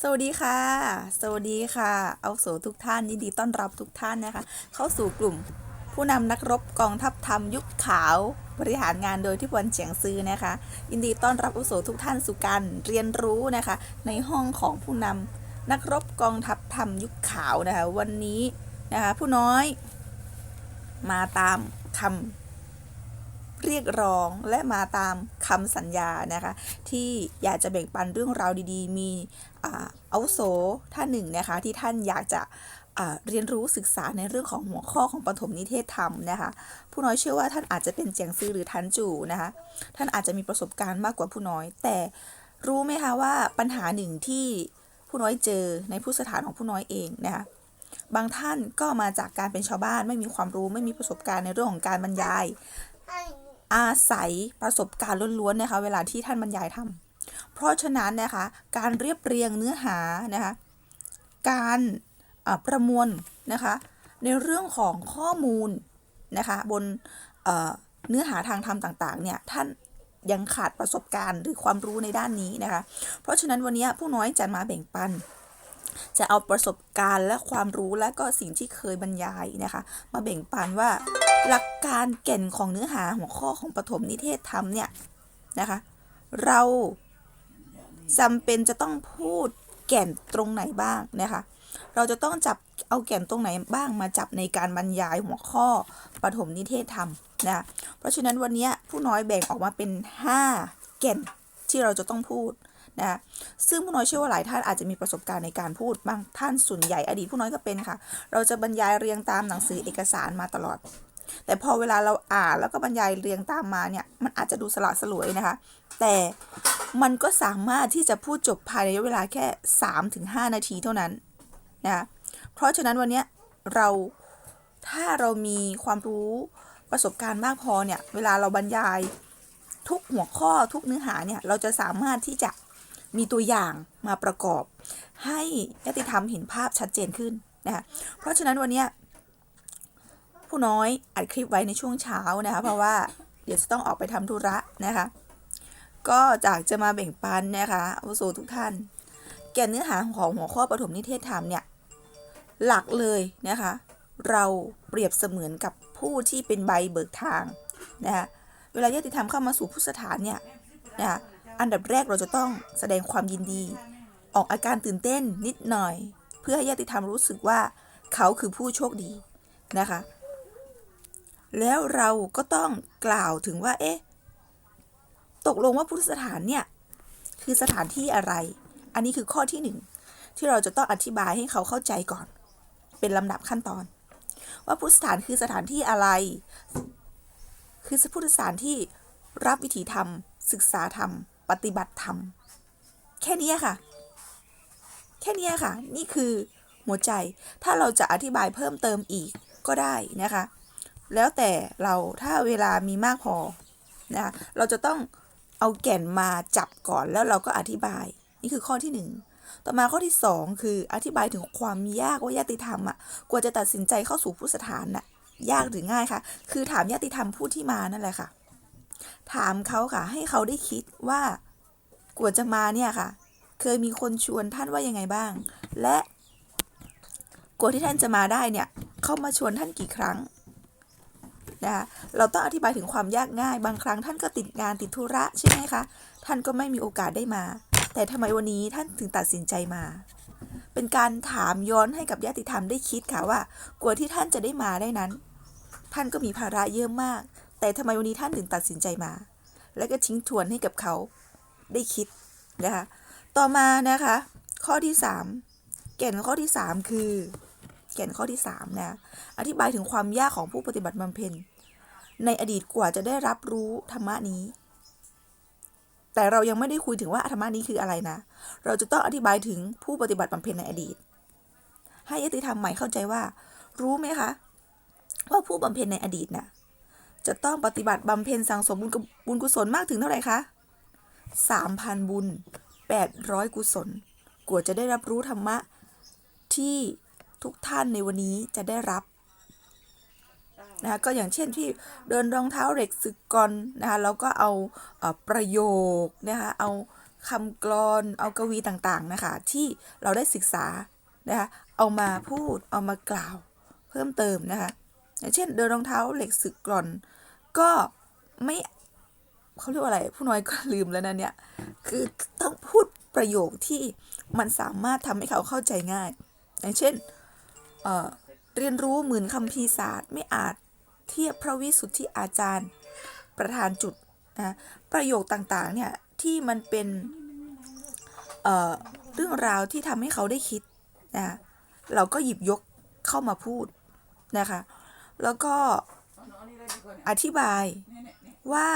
สวัสดีค่ะ สวัสดีค่ะ เอาโสทุกท่านยินดีต้อนรับทุกท่านนะคะ เข้าสู่กลุ่มผู้นำนักรบกองทัพธรรมยุคขาวบริหารงานโดยที่พวนเฉียงซื้อนะคะ ยินดีต้อนรับอาวุโสทุกท่านสู่การเรียนรู้นะคะ ในห้องของผู้นำนักรบกองทัพธรรมยุคขาวนะคะ วันนี้นะคะผู้น้อยมาตามคำ เรียกร้องและมาตามคำสัญญานะคะที่อยากจะแบ่งปันเรื่องราวดีๆ มีอ่าอาวุโสท่านหนึ่งนะคะที่ท่านอยากจะเรียนรู้ศึกษาในเรื่องของหัวข้อของปฐมนิเทศธรรมนะคะผู้น้อยเชื่อว่าท่านอาจจะเป็นเจียงซื้อหรือทันจูนะคะท่านอาจจะมีประสบการณ์มากกว่าผู้น้อย แต่รู้ไหมคะว่าปัญหาหนึ่งที่ผู้น้อยเจอในผู้สถานของผู้น้อยเองนะคะบางท่านก็มาจากการเป็นชาวบ้านไม่มีความรู้ไม่มีประสบการณ์ในเรื่องของการบรรยาย อาศัยประสบการณ์ล้วนๆนะคะ เวลาที่ท่านบรรยายทำเพราะฉะนั้นนะคะ การเรียบเรียงเนื้อหานะคะ การประมวลนะคะ ในเรื่องของข้อมูลนะคะ บนเอ่อเนื้อหาทางธรรมต่างๆ เนี่ยท่านยังขาดประสบการณ์หรือความรู้ในด้านนี้นะคะ เพราะฉะนั้นวันนี้ผู้น้อยจะมาแบ่งปัน จะเอาประสบการณ์และความรู้และก็สิ่งที่เคยบรรยายนะคะ มาแบ่งปันว่าหลักการแก่นของเนื้อหาหัวข้อของปฐมนิเทศธรรมเนี่ยนะคะ เราจำเป็นจะต้องพูดแก่นตรงไหนบ้างนะคะ เราจะต้องจับเอาแก่นตรงไหนบ้างมาจับในการบรรยายหัวข้อปฐมนิเทศธรรมนะะเพราะฉะนั้นวันนี้ผู้น้อยแบ่งออกมาเป็น 5 แก่นที่เราจะต้องพูด นะคะซึ่งผู้น้อยเชื่อว่าหลายท่านอาจจะมีประสบการณ์ในการพูดบางท่านส่วนใหญ่อดีตผู้น้อยก็เป็นค่ะ เราจะบรรยายเรียงตามหนังสือเอกสารมาตลอด แต่พอเวลาเราอ่านแล้วก็บรรยายเรียงตามมาเนี่ยมันอาจจะดูสละสลวยนะคะ แต่มันก็สามารถที่จะพูดจบภายในระยะเวลาแค่ 3-5 นาทีเท่านั้นนะคะเพราะฉะนั้นวันนี้เราถ้าเรามีความรู้ประสบการณ์มากพอเนี่ย เวลาเราบรรยายทุกหัวข้อทุกเนื้อหาเนี่ย เราจะสามารถที่จะ มีตัวอย่างมาประกอบ ให้ยติธรรมเห็นภาพชัดเจนขึ้นนะคะเพราะฉะนั้นวันนี้ผู้น้อยอัดคลิปไว้ในช่วงเช้านะคะ เพราะว่าเดี๋ยวจะต้องออกไปทำธุระนะคะ ก็จากจะมาแบ่งปันนะคะอาวุโสทุกท่าน แก่นเนื้อหาของหัวข้อปฐมนิเทศธรรมเนี่ยหลักเลยนะคะ เราเปรียบเสมือนกับผู้ที่เป็นใบเบิกทางนะคะเวลาญาติธรรมเข้ามาสู่พุทธสถานเนี่ยนะคะ อันดับแรกเราจะต้องแสดงความยินดี ออกอาการตื่นเต้นนิดหน่อย เพื่อให้ญาติธรรมรู้สึกว่าเขาคือผู้โชคดีนะคะ แล้วเราก็ต้องกล่าวถึงว่า เอ๊ะ ตกลงว่าพุทธสถานเนี่ย คือสถานที่อะไร อันนี้คือข้อที่หนึ่งที่เราจะต้องอธิบายให้เขาเข้าใจก่อน เป็นลำดับขั้นตอน ว่าพุทธสถานคือสถานที่อะไร คือพุทธสถานที่รับวิถีธรรม ศึกษาธรรม ปฏิบัติธรรม แค่นี้ค่ะ แค่นี้ค่ะ นี่คือหัวใจ ถ้าเราจะอธิบายเพิ่มเติมอีกก็ได้นะคะ แล้วแต่เราถ้าเวลามีมากพอนะะเราจะต้องเอาแก่นมาจับก่อนแล้วเราก็อธิบาย นี่คือข้อที่หนึ่งต่อมาข้อที่สองคืออธิบายถึงความยากว่าญาติธรรมอะกว่าจะตัดสินใจเข้าสู่ผู้สถานน่ะยากหรือง่ายคะคือถามญาติธรรมผู้ที่มานั่นแหละค่ะ ถามเขาค่ะ ให้เขาได้คิดว่ากว่าจะมาเนี่ยค่ะ เคยมีคนชวนท่านว่ายังไงบ้าง และกว่าที่ท่านจะมาได้เนี่ย เข้ามาชวนท่านกี่ครั้งนะคะเราต้องอธิบายถึงความยากง่าย บางครั้งท่านก็ติดงานติดธุระใช่ไหมคะ ท่านก็ไม่มีโอกาสได้มา แต่ทำไมวันนี้ท่านถึงตัดสินใจมา เป็นการถามย้อนให้กับญาติธรรมได้คิดค่ะว่ากว่าที่ท่านจะได้มาได้นั้น ท่านก็มีภาระเยอะมาก แต่ทำไมวันนี้ท่านถึงตัดสินใจมา แล้วก็ทิ้งทวนให้กับเขาได้คิดนะคะต่อมานะคะ ข้อที่สามแก่นข้อที่สามคือ แก่นข้อที่สามนะอธิบายถึงความยากของผู้ปฏิบัติบำเพ็ญในอดีตกว่าจะได้รับรู้ธรรมะนี้ แต่เรายังไม่ได้คุยถึงว่าธรรมะนี้คืออะไรนะ เราจะต้องอธิบายถึงผู้ปฏิบัติบำเพ็ญในอดีต ให้ยติธรรมใหม่เข้าใจว่า รู้ไหมคะ ว่าผู้บำเพ็ญในอดีตน่ะ จะต้องปฏิบัติบำเพ็ญสังสมบุญกบุญกุศลมากถึงเท่าไหร่คะสามพันบุญแปดร้อยกุศลกว่าจะได้รับรู้ธรรมะที่ทุกท่านในวันนี้จะได้รับนะคะก็อย่างเช่นที่เดินรองเท้าเหล็กศึกกรนะคะแล้วก็เอาประโยคนะคะเอาคำกลอนเอากวีต่างๆนะคะที่เราได้ศึกษานะคะเอามาพูดเอามากล่าวเพิ่มเติมนะคะอย่างเช่นเดินรองเท้าเหล็กสึกกร่อน ก็ไม่เขาเรียกว่าอะไร ผู้น้อยก็ลืมแล้วนะเนี่ย คือต้องพูดประโยคที่มันสามารถทำให้เขาเข้าใจง่าย อย่างเช่นเเรียนรู้หมื่นคำพีศาสตร์ไม่อาจเทียบพระวิสุทธิอาจารย์ประธานจุดนะประโยคต่างๆเนี่ยที่มันเป็นเเรื่องราวที่ทำให้เขาได้คิดนะเราก็หยิบยกเข้ามาพูดนะคะ แล้วก็ อธิบายว่า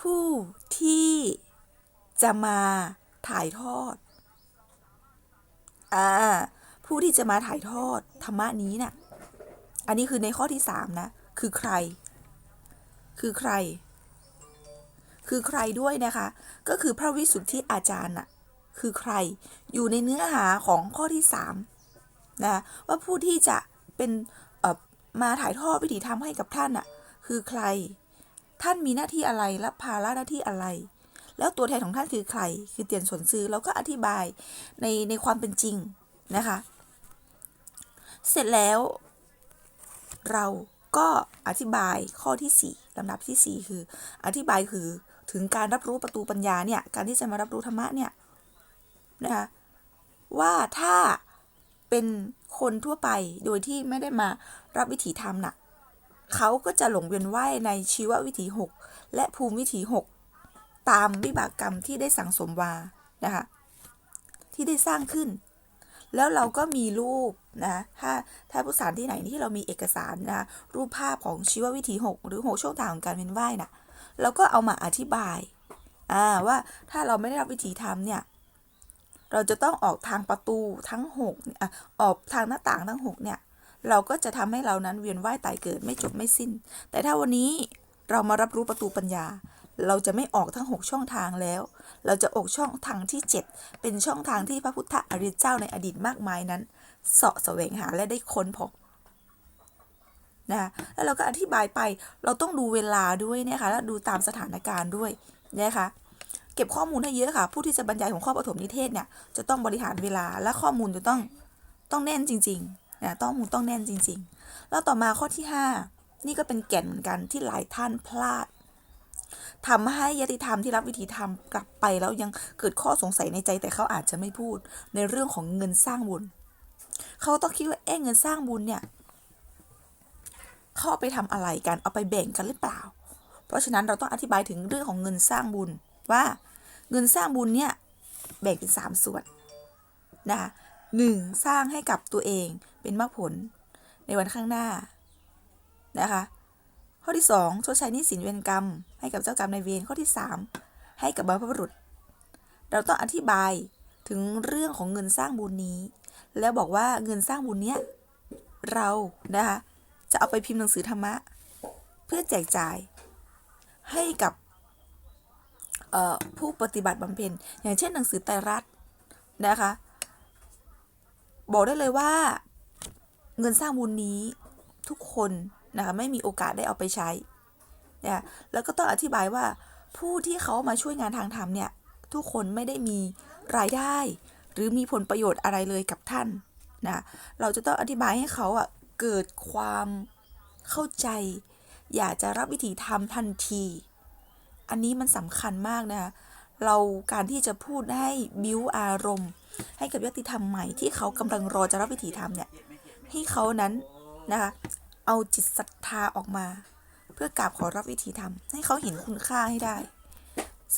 ผู้ที่จะมาถ่ายทอด อ่า ผู้ที่จะมาถ่ายทอดธรรมะนี้น่ะ อันนี้คือในข้อที่สามนะ คือใคร คือใคร คือใครด้วยนะคะ ก็คือพระวิสุทธิอาจารย์น่ะ คือใคร อยู่ในเนื้อหาของข้อที่สามนะ ว่าผู้ที่จะ เป็นมาถ่ายทอดวิถีธรรมให้กับท่านน่ะ คือใคร ท่านมีหน้าที่อะไรรับภาระหน้าที่อะไร แล้วตัวแทนของท่านคือใคร คือเตียนสวนซื้อเราก็อธิบายในในความเป็นจริงนะคะ เสร็จแล้ว เราก็อธิบายข้อที่ 4ลำดับทีสี่4 คือ อธิบายคือถึงการรับรู้ประตูปัญญาเนี่ย การที่จะมารับรู้ธรรมะเนี่ยนะคะว่าถ้าเป็น คนทั่วไปโดยที่ไม่ได้มารับวิถีธรรมน่ะเขาก็จะหลงเวียนว่ายในชีววิถี 6 และภูมิวิถี 6 ตามวิบากกรรมที่ได้สั่งสมวานะคะที่ได้สร้างขึ้น แล้วเราก็มีรูปนะถ้าถ้าผู้สารที่ไหนที่เรามีเอกสารนะรูปภาพของชีววิถี 6 หรือ 6 ช่วงทางของการเวียนว่ายน่ะเราก็เอามาอธิบายอ่าว่าถ้าเราไม่ได้รับวิถีธรรมเนี่ย เราจะต้องออกทางประตูทั้ง6อะออกทางหน้าต่างทั้ง6เนี่ย เราก็จะทำให้เรานั้นเวียนว่ายตายเกิดไม่จบไม่สิ้น แต่ถ้าวันนี้เรามารับรู้ประตูปัญญา เราจะไม่ออกทั้ง 6 ช่องทางแล้ว เราจะออกช่องทางที่ 7 เป็นช่องทางที่พระพุทธอริยเจ้าในอดีตมากมายนั้นเสาะแสวงหาและได้ค้นพบนะแล้วเราก็อธิบายไป เราต้องดูเวลาด้วยนะคะ แล้วดูตามสถานการณ์ด้วยนะคะ เก็บข้อมูลให้เยอะค่ะ ผู้ที่จะบรรยายของข้อปฐมนิเทศเนี่ยจะต้องบริหารเวลาและข้อมูลจะต้องต้องแน่นจริงๆนะต้องมูลต้องแน่นจริง ๆ แล้วต่อมาข้อที่ 5 นี่ก็เป็นแก่นเหมือนกันที่หลายท่านพลาดทำให้ยติธรรมที่รับวิธีธรรมกลับไปแล้วยังเกิดข้อสงสัยในใจแต่เขาอาจจะไม่พูดในเรื่องของเงินสร้างบุญเขาต้องคิดว่าเอ๊ะเงินสร้างบุญเนี่ยเขาเอาไปทำอะไรกันเอาไปแบ่งกันหรือเปล่า เพราะฉะนั้นเราต้องอธิบายถึงเรื่องของเงินสร้างบุญ ว่าเงินสร้างบุญเนี่ยแบ่งเป็น 3 ส่วนนะคะหนึ่งสร้างให้กับตัวเองเป็นมรรคผลในวันข้างหน้านะคะข้อที่ 2 ชดใช้หนี้สินเวรกรรม ให้กับเจ้ากรรมนายเวรข้อที่ 3 ให้กับบรรพบุรุษ เราต้องอธิบายถึงเรื่องของเงินสร้างบุญนี้ แล้วบอกว่าเงินสร้างบุญเนี้ยเรานะคะจะเอาไปพิมพ์หนังสือธรรมะ เพื่อแจกจ่ายให้กับ ผู้ปฏิบัติบำเพ็ญ อย่างเช่นหนังสือไตรรัตน์นะคะ บอกได้เลยว่าเงินสร้างบุญนี้ทุกคนนะคะไม่มีโอกาสได้เอาไปใช้นะแล้วก็ต้องอธิบายว่าผู้ที่เขามาช่วยงานทางธรรมเนี่ยทุกคนไม่ได้มีรายได้ หรือมีผลประโยชน์อะไรเลยกับท่านนะเราจะต้องอธิบายให้เขาอะเกิดความเข้าใจ อยากจะรับวิธีทำทันที อันนี้มันสำคัญมากนะคะเราการที่จะพูดให้บิวอารมณ์ ให้กับยติธรรมใหม่ที่เขากำลังรอจะรับวิถีธรรมเนี่ยให้เขานั้นนะคะเอาจิตศรัทธาออกมา เพื่อกราบขอรับวิถีธรรม ให้เขาเห็นคุณค่าให้ได้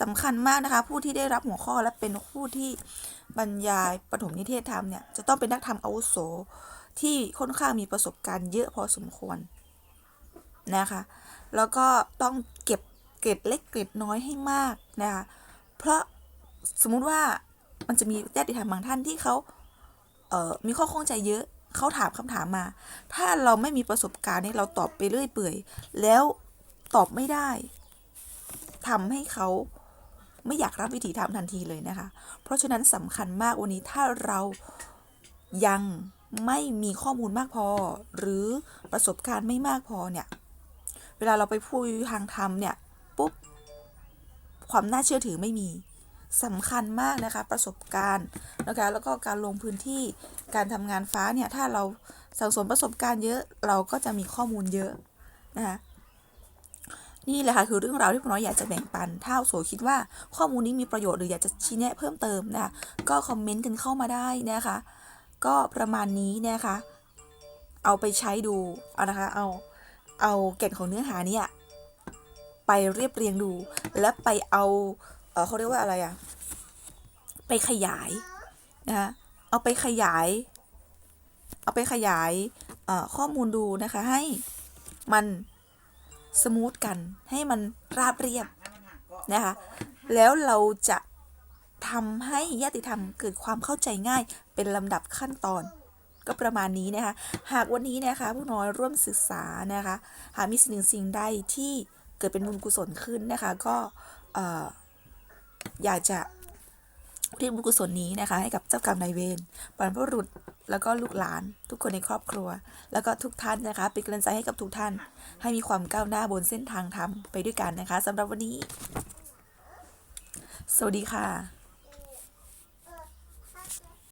สำคัญมากนะคะ ผู้ที่ได้รับหัวข้อและเป็นผู้ที่บรรยายปฐมนิเทศธรรมเนี่ยจะต้องเป็นนักธรรมอาวุโสที่ค่อนข้างมีประสบการณ์เยอะพอสมควรนะคะ แล้วก็ต้องเก็บ เกร็ดเล็กเกร็ดน้อยให้มากนะคะเพราะสมมุติว่ามันจะมีญาติธรรมบางท่านที่เขาเออมีข้อข้องใจเยอะเขาถามคำถามมา ถ้าเราไม่มีประสบการณ์เนี่ยเราตอบไปเรื่อยเปื่อย แล้วตอบไม่ได้ทำให้เขาไม่อยากรับวิถีธรรมทันทีเลยนะคะ เพราะฉะนั้นสำคัญมากวันนี้ถ้าเรายังไม่มีข้อมูลมากพอ หรือประสบการณ์ไม่มากพอเนี่ย เวลาเราไปพูดทางธรรมเนี่ย ปุ๊บ ความน่าเชื่อถือไม่มีสำคัญมากนะคะประสบการณ์นะคะแล้วก็การลงพื้นที่การทำงานฟ้าเนี่ยถ้าเราสั่งสมประสบการณ์เยอะเราก็จะมีข้อมูลเยอะนะคะนี่แหละค่ะคือเรื่องราวที่ผมน้อยอยากจะแบ่งปัน ถ้าโสคิดว่าข้อมูลนี้มีประโยชน์หรืออยากจะชี้แนะเพิ่มเติมนะคะก็คอมเมนต์กันเข้ามาได้นะคะ ก็ประมาณนี้นะคะ เอาไปใช้ดูเอานะคะเอาเอาแก่นของเนื้อหาเนี่ย ไปเรียบเรียงดู แล้วไปเอาเเขาเรียกว่าอะไรอะไปขยายนะคะเอาไปขยาย เอาไปขยายข้อมูลดูนะคะให้มันสมูทกันให้มันราบเรียบนะคะแล้วเราจะทำให้ญาติธรรมเกิดความเข้าใจง่ายเป็นลำดับขั้นตอน ก็ประมาณนี้นะคะ หากวันนี้นะคะผู้น้อยร่วมศึกษานะคะ หากมีสิ่งหนึ่งสิ่งใดที่ เกิดเป็นบุญกุศลขึ้นนะคะ ก็เอ่ออยากจะเรียกบุญกุศลนี้นะคะ ให้กับเจ้ากรรมนายเวรบรรพบุรุษแล้วก็ลูกหลาน ทุกคนในครอบครัว แล้วก็ทุกท่านนะคะ เป็นกำลังใจให้กับทุกท่าน ให้มีความก้าวหน้าบนเส้นทางธรรมไปด้วยกันนะคะสำหรับวันนี้ สวัสดีค่ะ